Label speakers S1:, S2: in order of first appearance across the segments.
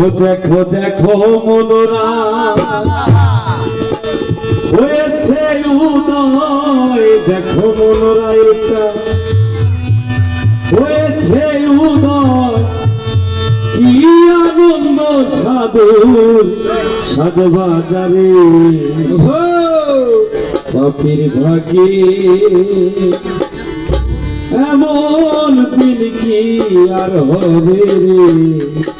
S1: ও দেখো দেখো মনোরা। হয়েছে উদয় দেখো মনোরা এটা। হয়েছে উদয় কি আনন্দ সাধু সাধু বাজারে। কপির ভাগে। এমন দিন কি আর হবে রে?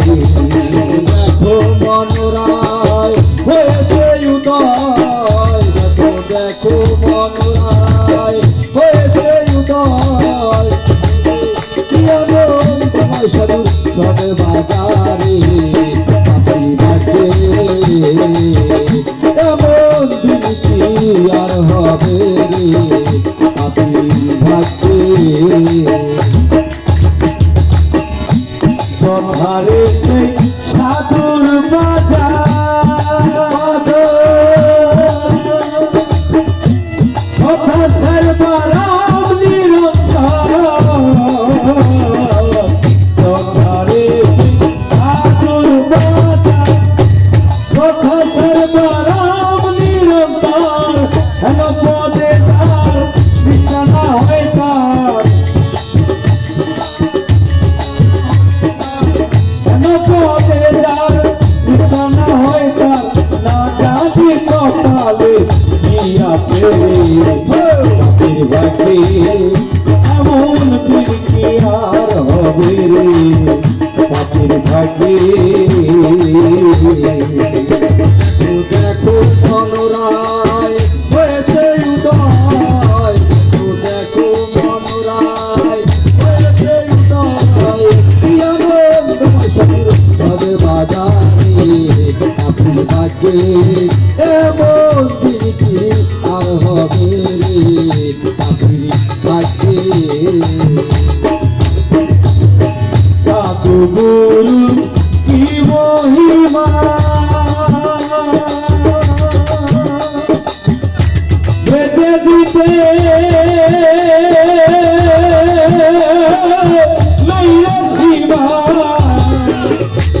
S1: মনোরায় হয়েছে উদয়। দেখো মনোরায় হয়েছে উদয়। তোমার সাধু সবে বাজারে এমন কি আর হবে রে পাখির ভাগে দেখো মনোরায় হয়েছে উদয় দেখো মনোরায় হয়েছে উদয় বাজারে আপনি ভাগ্যে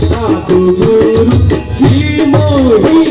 S1: সাধু গুরু কি মহিমা?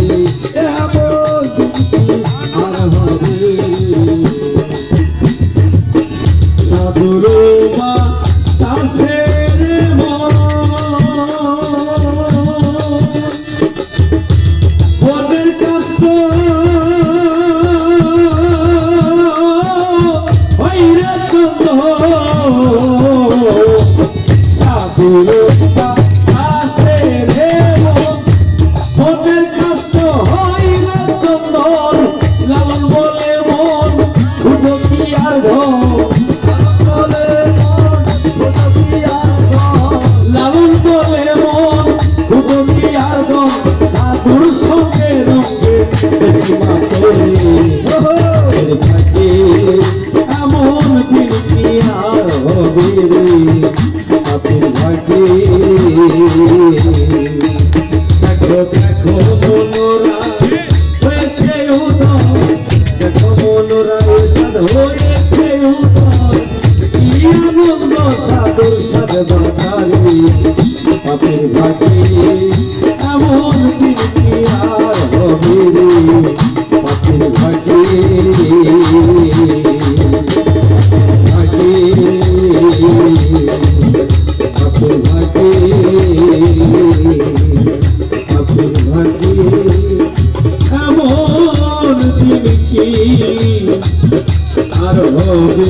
S1: সাধুর বা হবে আপন ভাগে দেখো দেখো মনোরা হয়েছে উদয় দেখো মনোরা হয়েছে উদয় কি আনন্দ সাধুর সাধে বাঙালি আপন ভাগে এমন কি আর হবে রে আপন ভাগে এমন দিন আর হবে